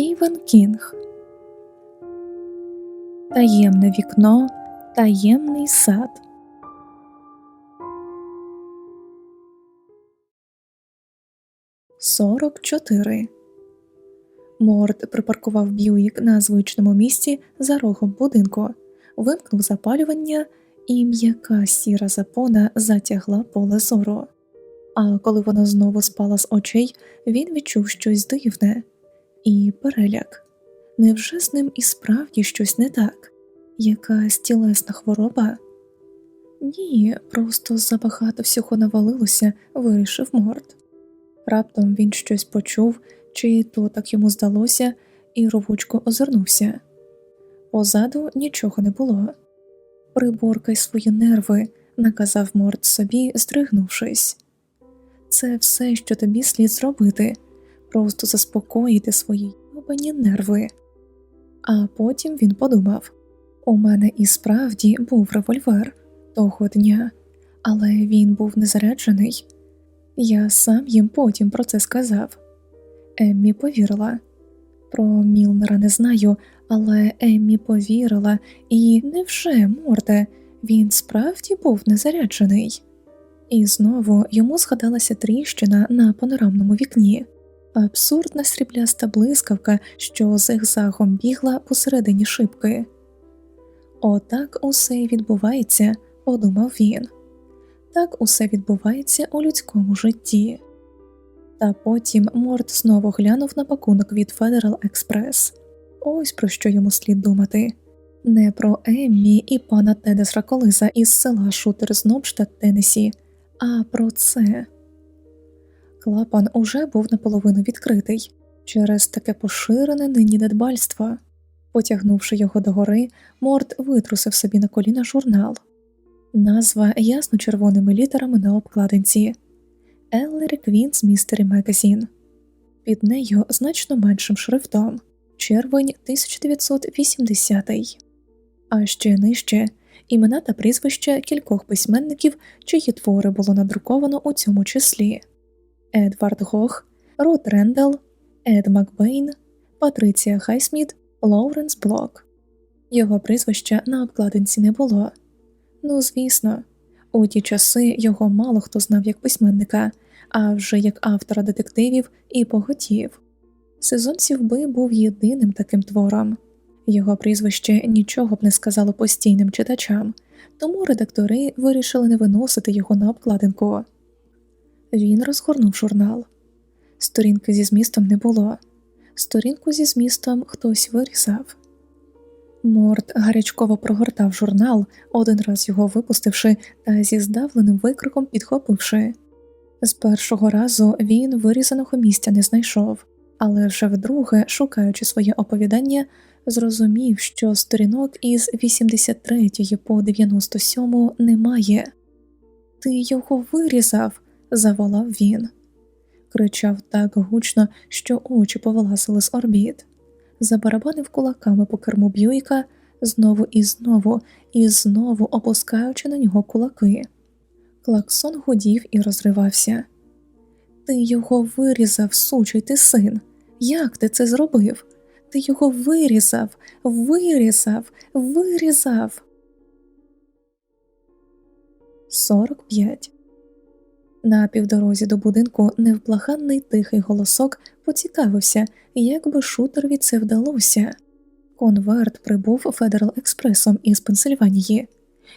Стівен Кінг Таємне вікно, таємний сад. Сорок чотири. Морд припаркував Б'юїк на звичному місці за рогом будинку, вимкнув запалювання, і м'яка сіра запона затягла поле зору. А коли вона знову спала з очей, він відчув щось дивне і переляк. Невже з ним і справді щось не так? Якась тілесна хвороба? Ні, просто забагато всього навалилося, вирішив Морд. Раптом він щось почув, чи то так йому здалося, і рвучко озирнувся. Позаду нічого не було. Приборкай свої нерви, наказав Морд собі, здригнувшись. Це все, що тобі слід зробити, просто заспокоїти свої йобані нерви. А потім він подумав у мене і справді був револьвер того дня, але він був не заряджений. Я сам їм потім про це сказав. Еммі повірила. Про Мілнера не знаю, але Еммі повірила, і невже, морде, він справді був незаряджений. І знову йому згадалася тріщина на панорамному вікні, абсурдна срібляста блискавка, що зигзагом бігла посередині шибки. Отак усе й відбувається, подумав він. Так усе відбувається у людському житті. Та потім Морд знову глянув на пакунок від Federal Express. Ось про що йому слід думати не про Еммі і пана Тедес Раколиза із села Шутер з Нобштадт, Теннесі, а про це. Клапан уже був наполовину відкритий через таке поширене нині недбальство. Потягнувши його догори, Морд витрусив собі на коліна журнал. Назва ясно червоними літерами на обкладинці Еллері Квінс Містері Мегазін. Під нею значно меншим шрифтом червень 1980 а ще нижче імена та прізвища кількох письменників, чиї твори було надруковано у цьому числі Едвард Гох, Рот Рендел, Ед Макбейн, Патриція Хайсміт, Лоуренс Блок. Його прізвища на обкладинці не було. Ну, звісно, у ті часи його мало хто знав як письменника, а вже як автора детективів і поготів. Сезон сівби був єдиним таким твором. Його прізвище нічого б не сказало постійним читачам, тому редактори вирішили не виносити його на обкладинку. Він розгорнув журнал. Сторінки зі змістом не було, сторінку зі змістом хтось вирізав. Морд гарячково прогортав журнал, один раз його випустивши та зі здавленим викриком підхопивши. З першого разу він вирізаного місця не знайшов, але вже вдруге, шукаючи своє оповідання, зрозумів, що сторінок із 83 по 97 немає. Ти його вирізав, заволав він, кричав так гучно, що очі повилазили з орбіт, забарабанив кулаками по керму Б'юйка знову і знову, і знову опускаючи на нього кулаки. Клаксон гудів і розривався. Ти його вирізав, сучий ти син. Як ти це зробив? Ти його вирізав, вирізав, вирізав. 45 На півдорозі до будинку невблаганний тихий голосок поцікавився, як би шутерові це вдалося. Конверт прибув Федерал Експресом із Пенсильванії.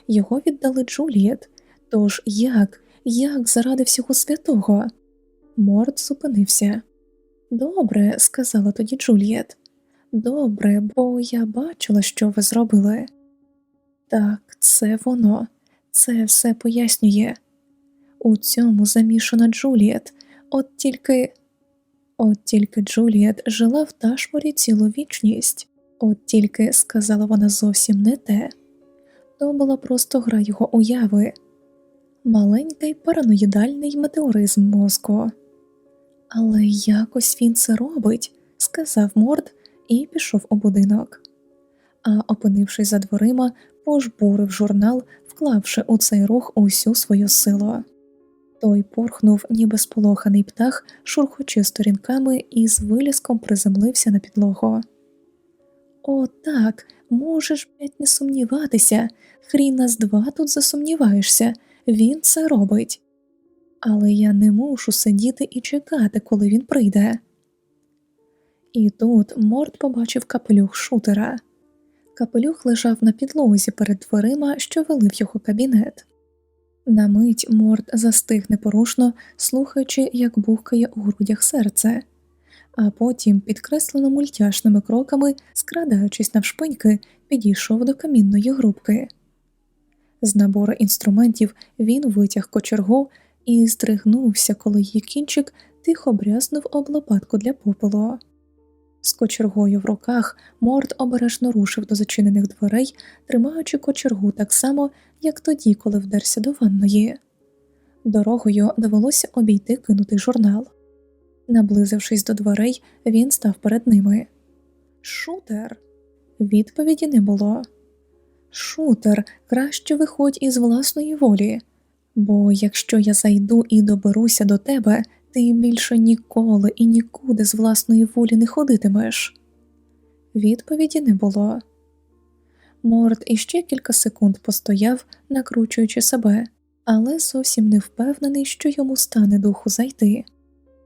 Його віддали Джулієт. Тож як, як заради всього святого? Морд зупинився. Добре, сказала тоді Джулієт. Добре, бо я бачила, що ви зробили. Так, це воно, це все пояснює. У цьому замішана Джулієт, от тільки от тільки Джулієт жила в ташморі цілу вічність, от тільки сказала вона зовсім не те. То була просто гра його уяви, маленький параноїдальний метеоризм мозку. Але якось він це робить, сказав Морд і пішов у будинок. А, опинившись за дверима, пожбурив журнал, вклавши у цей рух усю свою силу. Той порхнув, ніби сполоханий птах, шурхочи сторінками і з виліском приземлився на підлогу. О, так, можеш блядь, не сумніватися, хріна з два тут засумніваєшся, він це робить. Але я не мушу сидіти і чекати, коли він прийде. І тут Морд побачив капелюх шутера. Капелюх лежав на підлозі перед дверима, що вели в його кабінет. На мить Морд застиг непорушно, слухаючи, як бухкає у грудях серце, а потім, підкреслено мультяшними кроками, скрадаючись навшпиньки, підійшов до камінної грубки. З набору інструментів він витяг кочергу і здригнувся, коли її кінчик тихо брязнув об лопатку для попелу. З кочергою в руках Морд обережно рушив до зачинених дверей, тримаючи кочергу так само, як тоді, коли вдерся до ванної. Дорогою довелося обійти кинутий журнал. Наблизившись до дверей, він став перед ними. Шутер. Відповіді не було. Шутер, краще виходь із власної волі, бо якщо я зайду і доберуся до тебе, ти більше ніколи і нікуди з власної волі не ходитимеш. Відповіді не було. Морд іще кілька секунд постояв, накручуючи себе, але зовсім не впевнений, що йому стане духу зайти,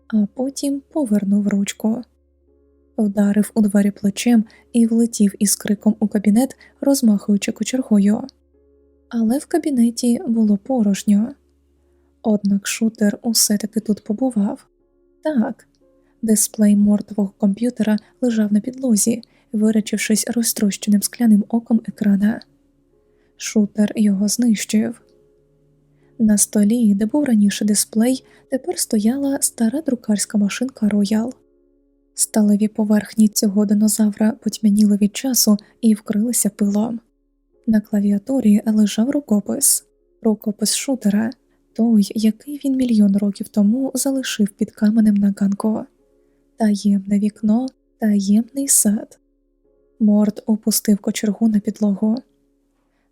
а потім повернув ручку, вдарив у двері плечем і влетів із криком у кабінет, розмахуючи кочергою. Але в кабінеті було порожньо. Однак шутер усе таки тут побував. Так, дисплей мертвого комп'ютера лежав на підлозі, виречившись розтрощеним скляним оком екрана. Шутер його знищив. На столі, де був раніше дисплей, тепер стояла стара друкарська машинка Роял. Сталеві поверхні цього динозавра потьмяніли від часу і вкрилися пилом. На клавіатурі лежав рукопис, рукопис шутера той, який він мільйон років тому залишив під каменем на ганку. таємне вікно, таємний сад. Морд опустив кочергу на підлогу.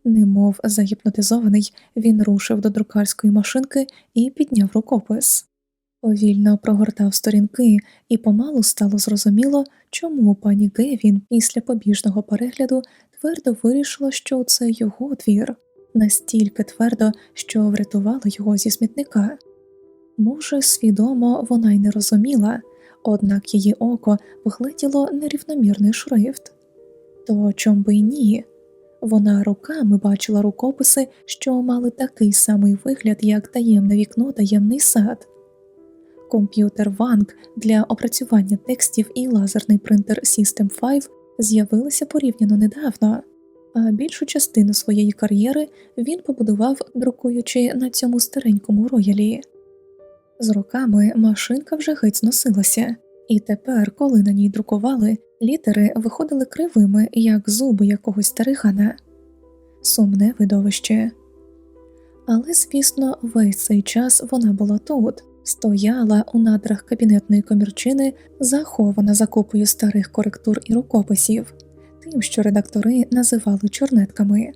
Немов загіпнотизований, він рушив до друкарської машинки і підняв рукопис. Повільно прогортав сторінки, і помалу стало зрозуміло, чому пані Гевін після побіжного перегляду твердо вирішила, що це його твір настільки твердо, що врятувала його зі смітника. Може, свідомо вона й не розуміла, однак її око вгледіло нерівномірний шрифт. То чом би й ні? Вона руками бачила рукописи, що мали такий самий вигляд, як таємне вікно, таємний сад. Комп'ютер Ванг для опрацювання текстів і лазерний принтер System 5 з'явилися порівняно недавно а більшу частину своєї кар'єри він побудував, друкуючи на цьому старенькому роялі. З роками машинка вже геть зносилася, і тепер, коли на ній друкували, літери виходили кривими, як зуби якогось старигана. Сумне видовище. Але, звісно, весь цей час вона була тут, стояла у надрах кабінетної комірчини, захована за купою старих коректур і рукописів тим, що редактори називали чорнетками.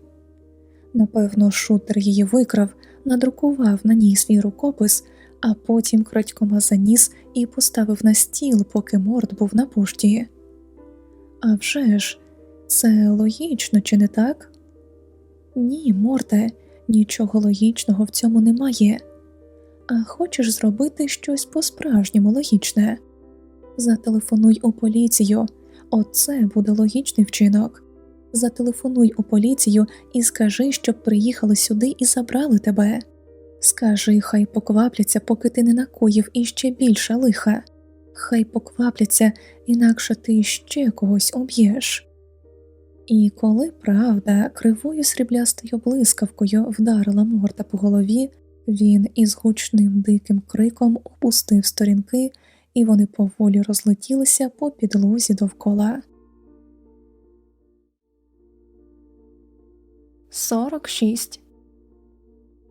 Напевно, шутер її викрав, надрукував на ній свій рукопис, а потім крадькома заніс і поставив на стіл, поки морд був на пошті. А вже ж, це логічно, чи не так? Ні, морте, нічого логічного в цьому немає. А хочеш зробити щось по-справжньому логічне? Зателефонуй у поліцію, Оце буде логічний вчинок. Зателефонуй у поліцію і скажи, щоб приїхали сюди і забрали тебе. Скажи, хай поквапляться, поки ти не накоїв іще більше лиха. Хай поквапляться, інакше ти ще когось уб'єш. І коли правда кривою сріблястою блискавкою вдарила морда по голові, він із гучним диким криком опустив сторінки і вони поволі розлетілися по підлозі довкола. 46.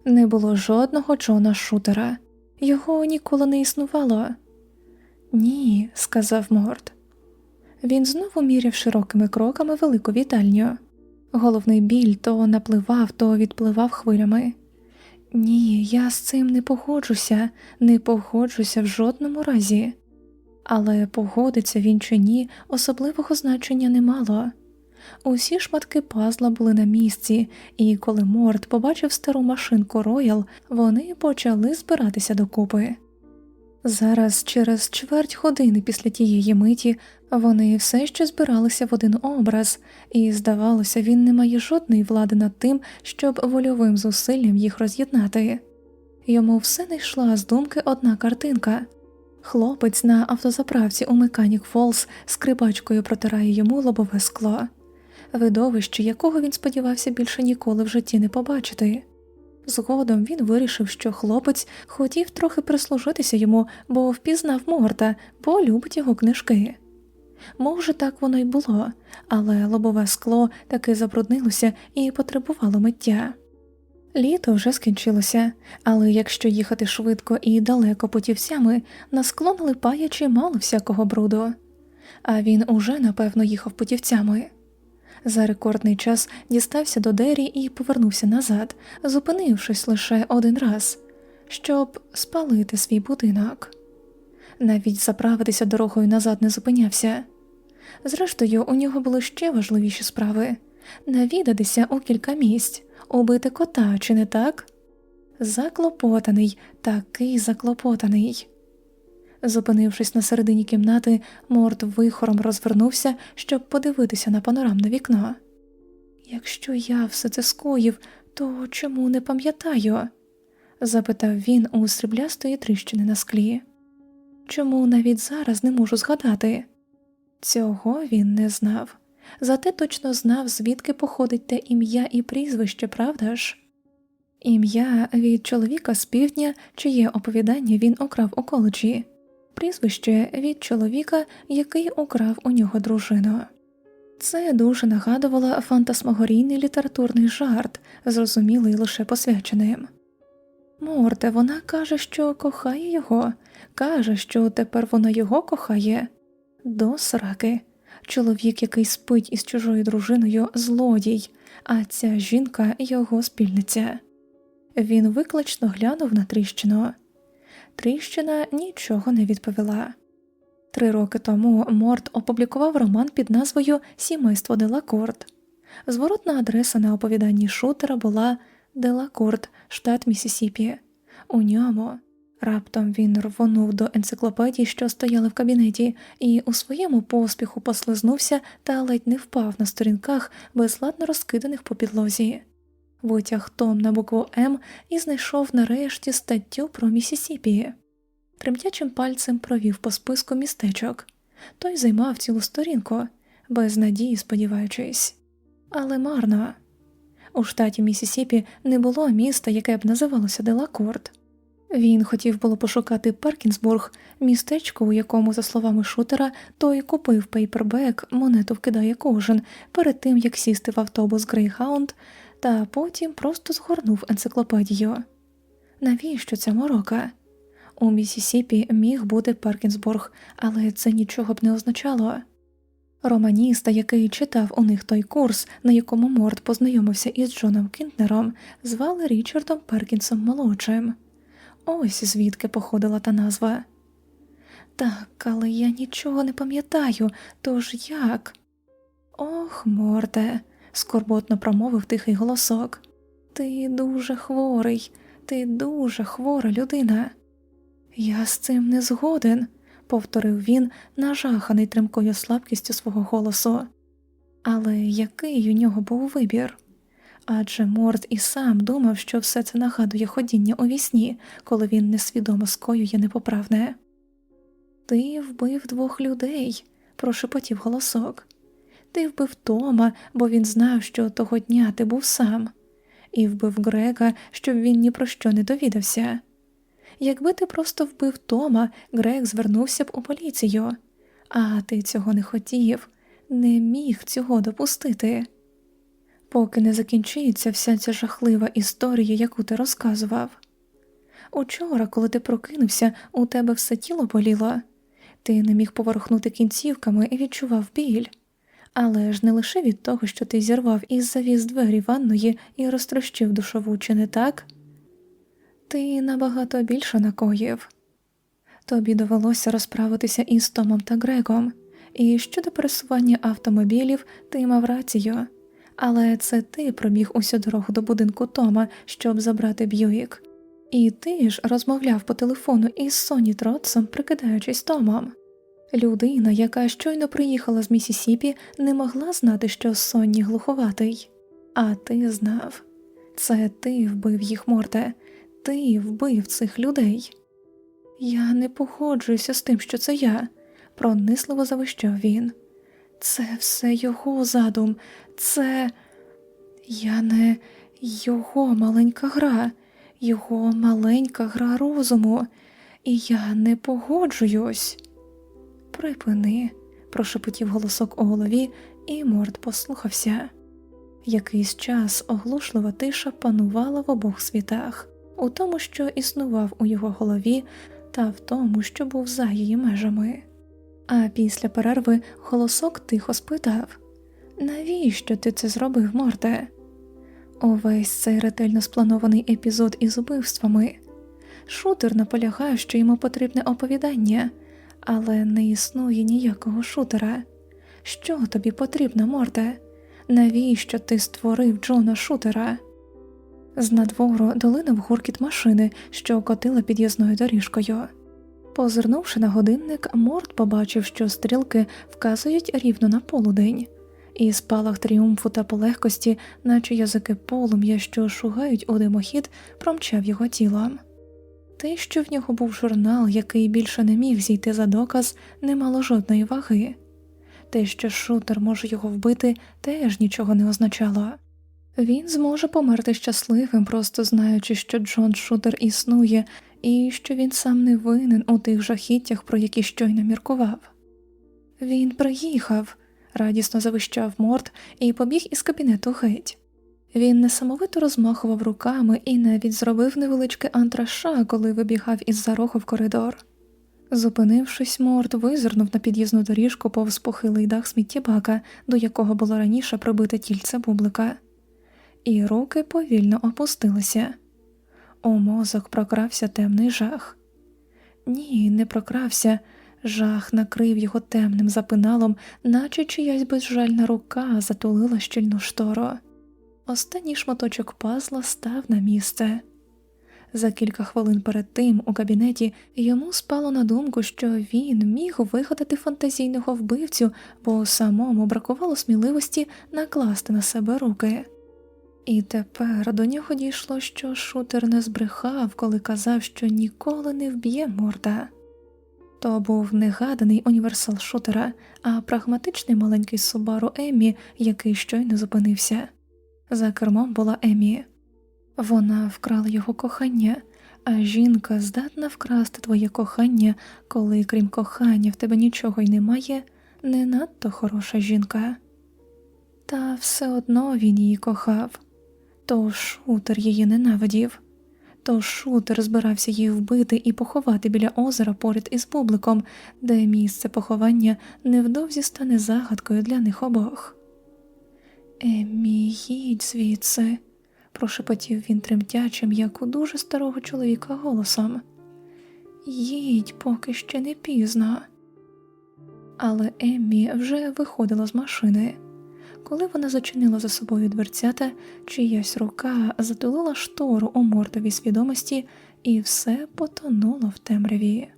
Не було жодного Джона Шутера, його ніколи не існувало. Ні, сказав Морд. Він знову міряв широкими кроками велику вітальню. Головний біль то напливав, то відпливав хвилями, Ні, я з цим не погоджуся, не погоджуся в жодному разі. Але погодиться він чи ні, особливого значення не мало. Усі шматки пазла були на місці, і коли Морд побачив стару машинку Роял, вони почали збиратися докупи. Зараз, через чверть години після тієї миті, вони все ще збиралися в один образ, і, здавалося, він не має жодної влади над тим, щоб вольовим зусиллям їх роз'єднати. Йому все не йшла з думки одна картинка. Хлопець на автозаправці у Меканік Фолз скрипачкою протирає йому лобове скло, видовище, якого він сподівався більше ніколи в житті не побачити. Згодом він вирішив, що хлопець хотів трохи прислужитися йому, бо впізнав Морта, бо любить його книжки. Може, так воно й було, але лобове скло таки забруднилося і потребувало миття. Літо вже скінчилося, але якщо їхати швидко і далеко путівцями, на скло налипає чимало всякого бруду, а він уже напевно їхав путівцями. За рекордний час дістався до Дері і повернувся назад, зупинившись лише один раз, щоб спалити свій будинок. Навіть заправитися дорогою назад не зупинявся. Зрештою, у нього були ще важливіші справи навідатися у кілька місць, убити кота, чи не так? Заклопотаний, такий заклопотаний. Зупинившись на середині кімнати, Морд вихором розвернувся, щоб подивитися на панорамне вікно. Якщо я все це скоїв, то чому не пам'ятаю? запитав він у сріблястої тріщини на склі. Чому навіть зараз не можу згадати? Цього він не знав, зате точно знав, звідки походить те ім'я і прізвище, правда ж? Ім'я від чоловіка з півдня, чиє оповідання він украв у коледжі, прізвище від чоловіка, який украв у нього дружину. Це дуже нагадувало фантасмагорійний літературний жарт, зрозумілий лише посвяченим. Морте, вона каже, що кохає його, каже, що тепер вона його кохає. До сраки. Чоловік, який спить із чужою дружиною, злодій, а ця жінка його спільниця. Він виклично глянув на тріщину. Тріщина нічого не відповіла. Три роки тому Морт опублікував роман під назвою Сімейство Делакорт. Зворотна адреса на оповіданні шутера була Делакорт, штат Місісіпі. У ньому раптом він рвонув до енциклопедії, що стояли в кабінеті, і у своєму поспіху послизнувся та ледь не впав на сторінках, безладно розкиданих по підлозі. Витяг Том на букву М і знайшов нарешті статтю про Місісіпі. Тремтячим пальцем провів по списку містечок. Той займав цілу сторінку, без надії сподіваючись. Але марно. У штаті Місісіпі не було міста, яке б називалося Делакорт. Він хотів було пошукати Паркінсбург, містечко, у якому, за словами шутера, той купив пейпербек, монету вкидає кожен, перед тим як сісти в автобус Грейхаунд, та потім просто згорнув енциклопедію. Навіщо ця морока? У Місісіпі міг бути Паркінсбург, але це нічого б не означало. Романіста, який читав у них той курс, на якому Морд познайомився із Джоном Кінтнером, звали Річардом Перкінсом молодшим. Ось звідки походила та назва. Так, але я нічого не пам'ятаю, тож як? Ох, Морде, скорботно промовив тихий голосок. Ти дуже хворий, ти дуже хвора людина. Я з цим не згоден, повторив він, нажаханий тремкою слабкістю свого голосу. Але який у нього був вибір? Адже Морд і сам думав, що все це нагадує ходіння у вісні, коли він несвідомо скоює непоправне. Ти вбив двох людей, прошепотів голосок. Ти вбив Тома, бо він знав, що того дня ти був сам, і вбив Грега, щоб він ні про що не довідався. Якби ти просто вбив Тома, Грег звернувся б у поліцію, а ти цього не хотів, не міг цього допустити. Поки не закінчиться вся ця жахлива історія, яку ти розказував. Учора, коли ти прокинувся, у тебе все тіло боліло, ти не міг поворухнути кінцівками і відчував біль, але ж не лише від того, що ти зірвав із завіз двері ванної і розтрощив душову, чи не так? ти набагато більше накоїв. Тобі довелося розправитися із Томом та Грегом, і щодо пересування автомобілів ти мав рацію, але це ти пробіг усю дорогу до будинку Тома, щоб забрати Б'юїк. І ти ж розмовляв по телефону із Соні Тротсом, прикидаючись Томом. Людина, яка щойно приїхала з Місісіпі, не могла знати, що Сонні глуховатий. А ти знав. Це ти вбив їх, Морте, ти вбив цих людей. Я не погоджуюся з тим, що це я, пронисливо завищав він. Це все його задум, це я не його маленька гра, його маленька гра розуму, і я не погоджуюсь. Припини, прошепотів голосок у голові, і Морд послухався. Якийсь час оглушлива тиша панувала в обох світах, у тому, що існував у його голові, та в тому, що був за її межами. А після перерви голосок тихо спитав Навіщо ти це зробив, Морте? Увесь цей ретельно спланований епізод із убивствами. Шутер наполягає, що йому потрібне оповідання, але не існує ніякого шутера. Що тобі потрібно, Морте? Навіщо ти створив Джона Шутера? З надвору долинув гуркіт машини, що котила під'їзною доріжкою. Позирнувши на годинник, Морд побачив, що стрілки вказують рівно на полудень, і спалах тріумфу та полегкості, наче язики полум'я, що шугають у димохід, промчав його тілом. Те, що в нього був журнал, який більше не міг зійти за доказ, не мало жодної ваги. Те, що шутер може його вбити, теж нічого не означало. Він зможе померти щасливим, просто знаючи, що Джон Шутер існує, і що він сам не винен у тих жахіттях, про які щойно міркував. Він приїхав, радісно завищав Морд і побіг із кабінету геть. Він несамовито розмахував руками і навіть зробив невеличке антраша, коли вибігав із за рогу в коридор. Зупинившись, Морд визирнув на під'їзну доріжку повз похилий дах сміттєбака, до якого було раніше прибите тільце бублика, і руки повільно опустилися. У мозок прокрався темний жах. Ні, не прокрався. Жах накрив його темним запиналом, наче чиясь безжальна рука затулила щільну штору. Останній шматочок пазла став на місце. За кілька хвилин перед тим у кабінеті йому спало на думку, що він міг вигадати фантазійного вбивцю, бо самому бракувало сміливості накласти на себе руки. І тепер до нього дійшло, що шутер не збрехав, коли казав, що ніколи не вб'є морда. То був не гаданий універсал шутера, а прагматичний маленький Субару Еммі, який щойно зупинився. За кермом була Еммі. Вона вкрала його кохання, а жінка здатна вкрасти твоє кохання, коли, крім кохання, в тебе нічого й немає, не надто хороша жінка. Та все одно він її кохав, то шутер її ненавидів, то шутер збирався її вбити і поховати біля озера поряд із бубликом, де місце поховання невдовзі стане загадкою для них обох. Еммі, їдь звідси прошепотів він тремтячим, як у дуже старого чоловіка голосом. Їдь, поки ще не пізно. Але Еммі вже виходила з машини. Коли вона зачинила за собою дверцята, чиясь рука затулила штору у мортовій свідомості, і все потонуло в темряві.